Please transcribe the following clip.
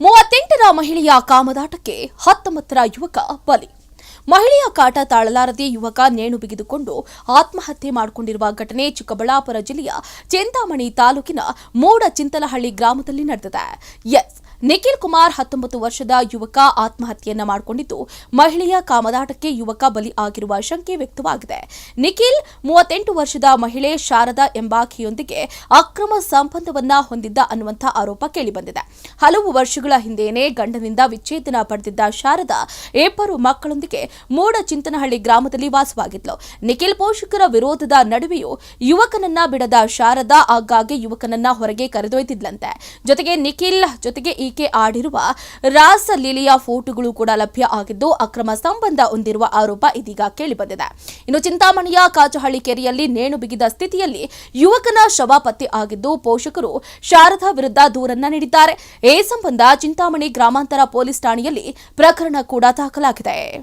ಮೂವತ್ತೆಂಟರ ಮಹಿಳೆಯ ಕಾಮದಾಟಕ್ಕೆ ಹತ್ತೊಂಬತ್ತರ ಯುವಕ ಬಲಿ. ಮಹಿಳೆಯ ಕಾಟ ತಾಳಲಾರದೆ ಯುವಕ ನೇಣು ಬಿಗಿದುಕೊಂಡು ಆತ್ಮಹತ್ಯೆ ಮಾಡಿಕೊಂಡಿರುವ ಘಟನೆ ಚಿಕ್ಕಬಳ್ಳಾಪುರ ಜಿಲ್ಲೆಯ ಚಿಂತಾಮಣಿ ತಾಲೂಕಿನ ಮೂಡ ಚಿಂತಲಹಳ್ಳಿ ಗ್ರಾಮದಲ್ಲಿ ನಡೆದಿದೆ. ಎಸ್. ನಿಖಿಲ್ ಕುಮಾರ್ ಹತ್ತೊಂಬತ್ತು ವರ್ಷದ ಯುವಕ ಆತ್ಮಹತ್ಯೆಯನ್ನ ಮಾಡಿಕೊಂಡಿದ್ದು, ಮಹಿಳೆಯ ಕಾಮದಾಟಕ್ಕೆ ಯುವಕ ಬಲಿ ಆಗಿರುವ ಶಂಕೆ ವ್ಯಕ್ತವಾಗಿದೆ. ನಿಖಿಲ್ ಮೂವತ್ತೆಂಟು ವರ್ಷದ ಮಹಿಳೆ ಶಾರದಾ ಎಂಬಾಕೆಯೊಂದಿಗೆ ಅಕ್ರಮ ಸಂಬಂಧವನ್ನ ಹೊಂದಿದ್ದ ಅನ್ನುವಂಥ ಆರೋಪ ಕೇಳಿಬಂದಿದೆ. ಹಲವು ವರ್ಷಗಳ ಹಿಂದೆಯೇ ಗಂಡನಿಂದ ವಿಚ್ಛೇದನ ಪಡೆದಿದ್ದ ಶಾರದಾ ಇಬ್ಬರು ಮಕ್ಕಳೊಂದಿಗೆ ಮೂಡ ಚಿಂತನಹಳ್ಳಿ ಗ್ರಾಮದಲ್ಲಿ ವಾಸವಾಗಿದ್ಲು. ನಿಖಿಲ್ ಪೋಷಕರ ವಿರೋಧದ ನಡುವೆಯೂ ಯುವಕನನ್ನ ಬಿಡದ ಶಾರದಾ ಆಗಾಗ್ಗೆ ಯುವಕನನ್ನ ಹೊರಗೆ ಕರೆದೊಯ್ದಿದ್ಲಂತೆ. ಜೊತೆಗೆ ನಿಖಿಲ್ ಜೊತೆಗೆ ಈಕೆ ಆಡಿರುವ ರಾಸಲೀಲೆಯ ಫೋಟೋಗಳು ಕೂಡ ಲಭ್ಯ ಆಗಿದ್ದು ಅಕ್ರಮ ಸಂಬಂಧ ಹೊಂದಿರುವ ಆರೋಪ ಇದೀಗ ಕೇಳಿಬಂದಿದೆ. ಇನ್ನು ಚಿಂತಾಮಣಿಯ ಕಾಚಹಳ್ಳಿ ಕೆರೆಯಲ್ಲಿ ನೇಣು ಬಿಗಿದ ಸ್ಥಿತಿಯಲ್ಲಿ ಯುವಕನ ಶವ ಪತ್ತೆ ಆಗಿದ್ದು ಪೋಷಕರು ಶಾರದಾ ವಿರುದ್ಧ ದೂರನ್ನ ನೀಡಿದ್ದಾರೆ. ಈ ಸಂಬಂಧ ಚಿಂತಾಮಣಿ ಗ್ರಾಮಾಂತರ ಪೊಲೀಸ್ ಠಾಣೆಯಲ್ಲಿ ಪ್ರಕರಣ ಕೂಡ ದಾಖಲಾಗಿದೆ.